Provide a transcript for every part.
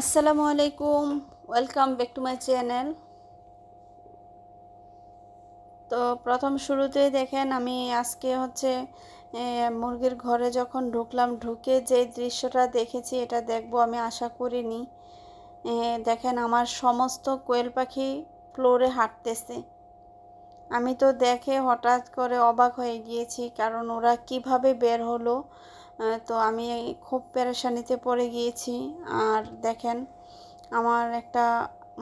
আসসালামু আলাইকুম, welcome back to my channel. তো প্রথম শুরুতেই দেখেন আমি আজকে হচ্ছে মুরগির ঘরে যখন ঢুকলাম, ঢুকে যে দৃশ্যটা দেখেছি এটা দেখব আমি আশা করিনি। দেখেন আমার সমস্ত কোয়েল পাখি ফ্লোরে হাঁটতেছে। আমি তো দেখে হঠাৎ করে অবাক হয়ে গিয়েছি, কারণ ওরা কীভাবে বের হলো তো আমি খুব পেরেশানিতে পড়ে গিয়েছি। আর দেখেন, আমার একটা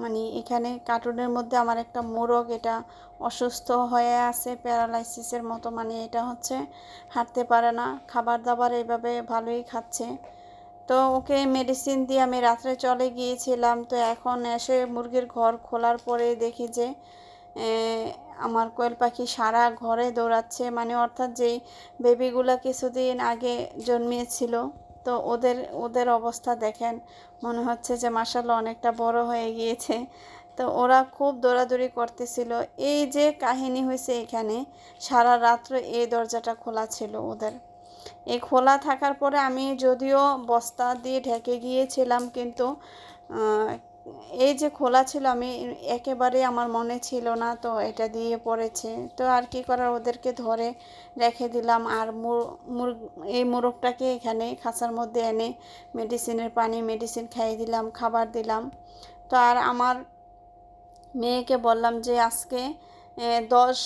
মানে এখানে কার্টুনের মধ্যে আমার একটা মোরগ, এটা অসুস্থ হয়ে আছে প্যারালাইসিসের মতো মানে এটা হচ্ছে হাঁটতে পারে না খাবার দাবার এইভাবে ভালোই খাচ্ছে। তো ওকে মেডিসিন দিয়ে আমি রাত্রে চলে গিয়েছিলাম, তো এখন এসে মুরগির ঘর খোলার পরে দেখি যে আমার কোয়েল পাখি সারা ঘরে দৌড়াচ্ছে মানে অর্থাৎ যেই বেবিগুলো কিছুদিন আগে জন্মিয়েছিল, তো ওদের ওদের অবস্থা দেখেন, মনে হচ্ছে যে মাসাল্লাহ অনেকটা বড় হয়ে গিয়েছে। তো ওরা খুব দৌড়াদৌড়ি করতেছিল। এই যে কাহিনী হয়েছে এখানে, সারা রাত্র এই দরজাটা খোলা ছিল ওদের। এই খোলা থাকার পরে আমি যদিও বস্তা দিয়ে ঢেকে গিয়েছিলাম, কিন্তু এই যে খোলা ছিল, আমি একেবারে আমার মনে ছিল না, তো এটা দিয়ে পড়েছে। তো আর কি করার, ওদেরকে ধরে রেখে দিলাম। আর মুর- এই মোরগটাকে এখানে খাঁচার মধ্যে এনে মেডিসিনের পানি, মেডিসিন খাইয়ে দিলাম, খাবার দিলাম। তো আর আমার মেয়েকে বললাম যে আজকে দশ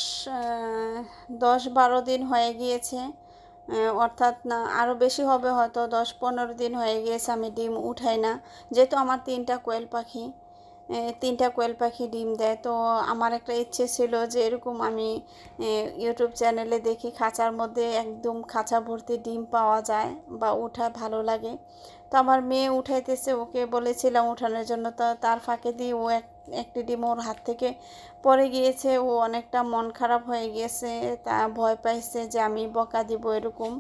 দশ বারো দিন হয়ে গিয়েছে। অর্থাৎ না আরও বেশি হবে হয়তো, দশ পনেরো দিন হয়ে গিয়েছে আমি ডিম উঠাই না। যেহেতু আমার তিনটা কোয়েল পাখি তিনটা কোয়েল পাখি ডিম দেয়, তো আমার একটা ইচ্ছে ছিল যে এরকম আমি ইউটিউব চ্যানেলে দেখি খাঁচার মধ্যে একদম খাঁচা ভর্তি ডিম পাওয়া যায় বা উঠা ভালো লাগে। তো আমার মেয়ে উঠাইতেছে, ওকে বলেছিলাম উঠানোর জন্য, তো তার ফাঁকে দিয়ে ও এক একটি ডিম ওর হাত থেকে পড়ে গিয়েছে, ও অনেকটা মন খারাপ হয়ে গিয়েছে, তা ভয় পাইছে যে আমি বকা দিব এরকম।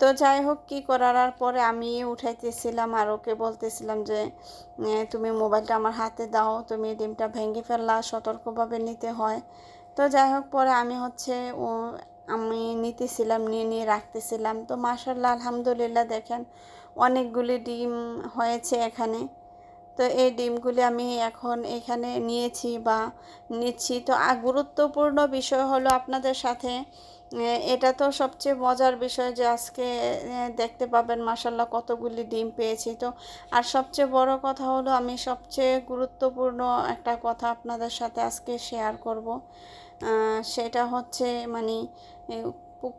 তো যাই হোক, কী করার? আর পরে আমি উঠাইতেছিলাম আর ওকে বলতেছিলাম যে তুমি মোবাইলটা আমার হাতে দাও, তুমি ডিমটা ভেঙে ফেললা, সতর্কভাবে নিতে হয়। তো যাই হোক, পরে আমি হচ্ছে ও, আমি নিতেছিলাম, নিয়ে নিয়ে রাখতেছিলাম। তো মাশাল্লাহ আলহামদুলিল্লাহ, দেখেন অনেকগুলি ডিম হয়েছে এখানে। তো এই ডিমগুলি আমি এখন এখানে নিয়েছি বা নিচ্ছি। তো গুরুত্বপূর্ণ বিষয় হলো আপনাদের সাথে এটা তো সবচেয়ে মজার বিষয় যে আজকে দেখতে পাবেন মাসাল্লাহ কতগুলি ডিম পেয়েছি। তো আর সবচেয়ে বড় কথা হলো আমি সবচেয়ে গুরুত্বপূর্ণ একটা কথা আপনাদের সাথে আজকে শেয়ার করব। সেটা হচ্ছে মানে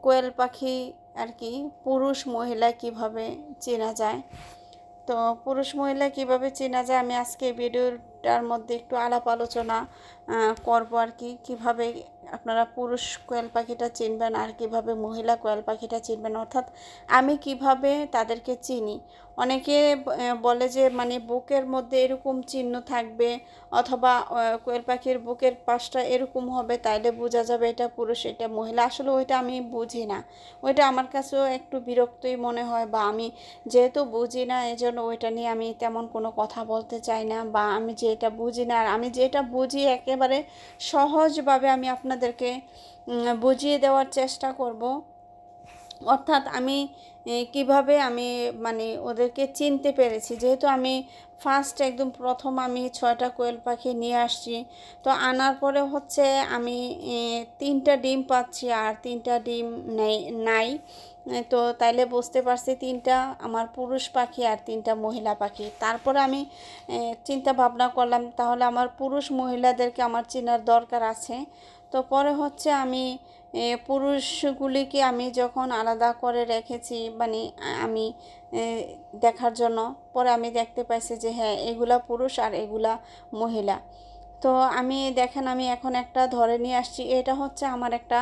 কোয়েল পাখি আর কি, পুরুষ মহিলা কীভাবে চেনা যায়। তো পুরুষ মহিলা কীভাবে চেনা যায়? আমি আজকে ভিডিওটার মধ্যে একটু আলাপ আলোচনা করব আর কি। কীভাবে আপনারা পুরুষ কোয়েল পাখিটা চিনবেন আর কীভাবে মহিলা কোয়েল পাখিটা চিনবেন? অর্থাৎ আমি কীভাবে তাদেরকে চিনি? অনেকে বলে যে মানে বুকের মধ্যে এরকম চিহ্ন থাকবে অথবা কোয়েল পাখির বুকের পাশটা এরকম হবে, তাইলে বোঝা যাবে এটা পুরুষ, এটা মহিলা। আসলে ওইটা আমি বুঝি না। ওইটা আমার কাছেও একটু বিরক্তই মনে হয় বা আমি যেহেতু বুঝি না এই জন্য ওইটা নিয়ে আমি তেমন কোনো কথা বলতে চাই না বা আমি যেটা বুঝি না। আর আমি যেটা বুঝি একেবারে সহজভাবে আমি আপনাদেরকে বুঝিয়ে দেওয়ার চেষ্টা করব। অর্থাৎ আমি কীভাবে আমি মানে ওদেরকে চিনতে পেরেছি। যেহেতু আমি ফার্স্ট একদম প্রথম আমি ছয়টা কোয়েল পাখি নিয়ে আসছি, তো আনার পরে হচ্ছে আমি তিনটা ডিম পাচ্ছি আর তিনটা ডিম নেই, নাই। তো তাইলে বুঝতে পারছি তিনটা আমার পুরুষ পাখি আর তিনটা মহিলা পাখি। তারপরে আমি চিন্তা ভাবনা করলাম, তাহলে আমার পুরুষ মহিলাদেরকে আমার চেনার দরকার আছে। তো পরে হচ্ছে আমি পুরুষগুলিকে আমি যখন আলাদা করে রেখেছি মানে আমি দেখার জন্য, পরে আমি দেখতে পাইছি যে হ্যাঁ এগুলা পুরুষ আর এগুলা মহিলা। তো আমি, দেখেন, আমি এখন একটা ধরে নিয়ে আসছি, এটা হচ্ছে আমার একটা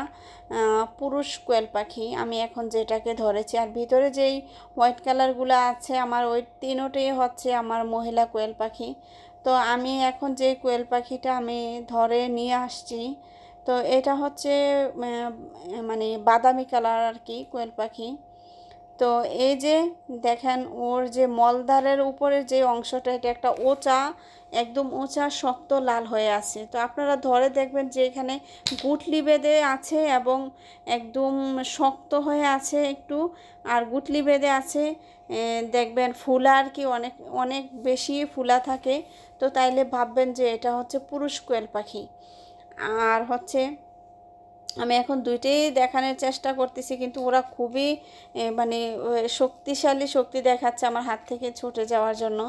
পুরুষ কোয়েল পাখি। আমি এখন যেটাকে ধরেছি, আর ভিতরে যেই হোয়াইট কালারগুলো আছে, আমার ওই তিনোটাই হচ্ছে আমার মহিলা কোয়েল পাখি। তো আমি এখন যে কোয়েল পাখিটা আমি ধরে নিয়ে আসছি তো এটা হচ্ছে মানে বাদামি কালার আর কি কোয়েল পাখি। তো এই যে দেখেন ওর যে মলদ্বারের উপরে যে অংশটা, এটা একটা ওচা, একদম ওচা, শক্ত, লাল হয়ে আছে। তো আপনারা ধরে দেখবেন যে এখানে গুটলি বেঁধে আছে এবং একদম শক্ত হয়ে আছে একটু, আর গুটলি বেঁধে আছে দেখবেন ফুলা আর কি অনেক অনেক বেশি ফুলা থাকে। তো তাইলে ভাববেন যে এটা হচ্ছে পুরুষ কোয়েল পাখি। আর হচ্ছে আমি এখন দুইটাই দেখানোর চেষ্টা করতেছি, কিন্তু ওরা খুবই মানে শক্তিশালী শক্তি দেখাচ্ছে আমার হাত থেকে ছুটে যাওয়ার জন্য।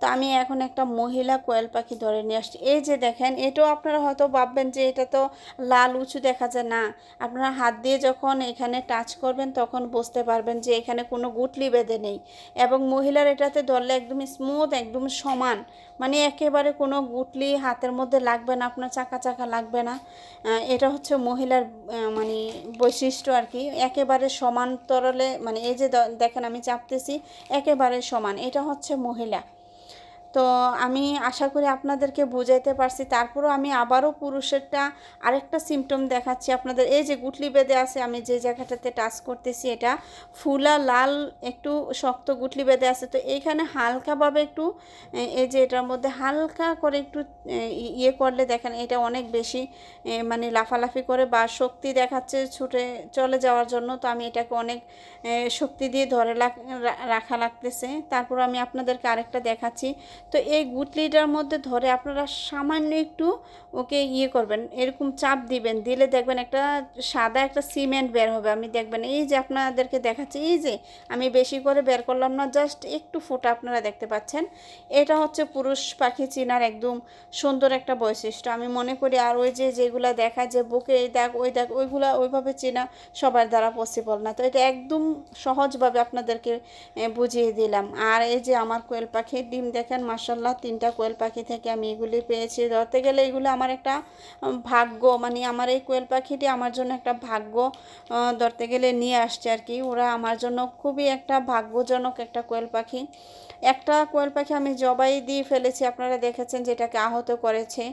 তো আমি এখন একটা মহিলা কোয়েল পাখি ধরে নিয়ে আসছি। এই যে দেখেন, এটাও আপনারা হয়তো ভাববেন যে এটা তো লাল, উঁচু দেখা যায়। না, আপনারা হাত দিয়ে যখন এখানে টাচ করবেন, তখন বুঝতে পারবেন যে এখানে কোনো গুটলি বেঁধে নেই। এবং মহিলার এটাতে ধরলে একদম স্মুথ একদম সমান। মানে একেবারে কোনো গুটলি হাতের মধ্যে লাগবে না, আপনার চাকা চাকা লাগবে না। এটা হচ্ছে মহিলার মানে বৈশিষ্ট্য আর কি, একেবারে সমান্তরলে মানে এই যে দেখেন আমি চাপতেছি, একেবারে সমান। এটা হচ্ছে মহিলা। তো আমি আশা করি আপনাদেরকে বুঝাইতে পারছি। তারপরও আমি আবারও পুরুষেরটা আরেকটা সিমটম দেখাচ্ছি আপনাদের। এই যে গুটলি বেঁধে আছে, আমি যে জায়গাটাতে টাচ করতেছি এটা, ফুলা লাল একটু শক্ত গুটলি বেঁধে আছে। তো এইখানে হালকাভাবে একটু এই যে এটার মধ্যে হালকা করে একটু ইয়ে করলে দেখেন এটা অনেক বেশি মানে লাফালাফি করে বা শক্তি দেখাচ্ছে ছুটে, চলে যাওয়ার জন্য। তো আমি এটাকে অনেক শক্তি দিয়ে ধরে রাখা লাগতেছে। তারপর আমি আপনাদেরকে আরেকটা দেখাচ্ছি। তো এই গুটলিটার মধ্যে ধরে আপনারা সামান্য একটু ওকে ইয়ে করবেন, এরকম চাপ দিবেন, দিলে দেখবেন একটা সাদা একটা সিমেন্ট বের হবে। আমি দেখবেন এই যে আপনাদেরকে দেখাচ্ছি, এই যে আমি বেশি করে বের করলাম না, জাস্ট একটু ফোটা আপনারা দেখতে পাচ্ছেন। এটা হচ্ছে পুরুষ পাখি চিনার একদম সুন্দর একটা বৈশিষ্ট্য। আমি মনে করি আর ওই যে যেগুলো দেখায় যে বুকে এই দেখ ওই দেখ ওইগুলো ওইভাবে চেনা সবার দ্বারা পসিবল না। তো এটা একদম সহজভাবে আপনাদেরকে বুঝিয়ে দিলাম। আর এই যে আমার কোয়েল পাখির ডিম দেখেন মাসাল্লাহ তিনটা কোয়েল পাখি থেকে আমি এগুলি পেয়েছি। ধরতে গেলে এগুলো আমার একটা ভাগ্য মানে আমার এই কোয়েল পাখিটি আমার জন্য একটা ভাগ্য ধরতে গেলে নিয়ে আসছে আর কি। ওরা আমার জন্য খুবই একটা ভাগ্যজনক একটা কোয়েল পাখি। একটা কোয়েল পাখি আমি জবাই দিয়ে ফেলেছি, আপনারা দেখেছেন যেটাকে আহত করেছে।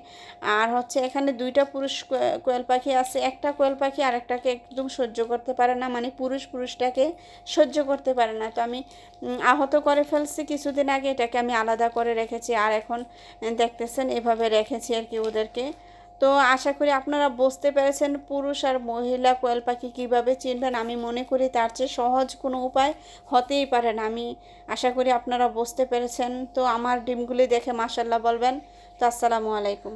আর হচ্ছে এখানে দুইটা পুরুষ কোয়েল পাখি আছে। একটা কোয়েল পাখি আরেকটাকে একদম সহ্য করতে পারে না মানে পুরুষ পুরুষটাকে সহ্য করতে পারে না। তো আমি আহত করে ফেলছি। কিছুদিন আগে এটাকে আমি আলাদা করে রেখেছি। আর এখন দেখতেছেন, এভাবে রেখেছি আর কি ওদেরকে। তো আশা করি আপনারা বুঝতে পেরেছেন পুরুষ আর মহিলা কোয়েল পাখি কীভাবে চিনবেন। আমি মনে করি তার চেয়ে সহজ কোনো উপায় হতেই পারে না। আমি আশা করি আপনারা বুঝতে পেরেছেন। তো আমার ডিমগুলি দেখে মাসাল্লাহ বলবেন। তো আসসালামু আলাইকুম।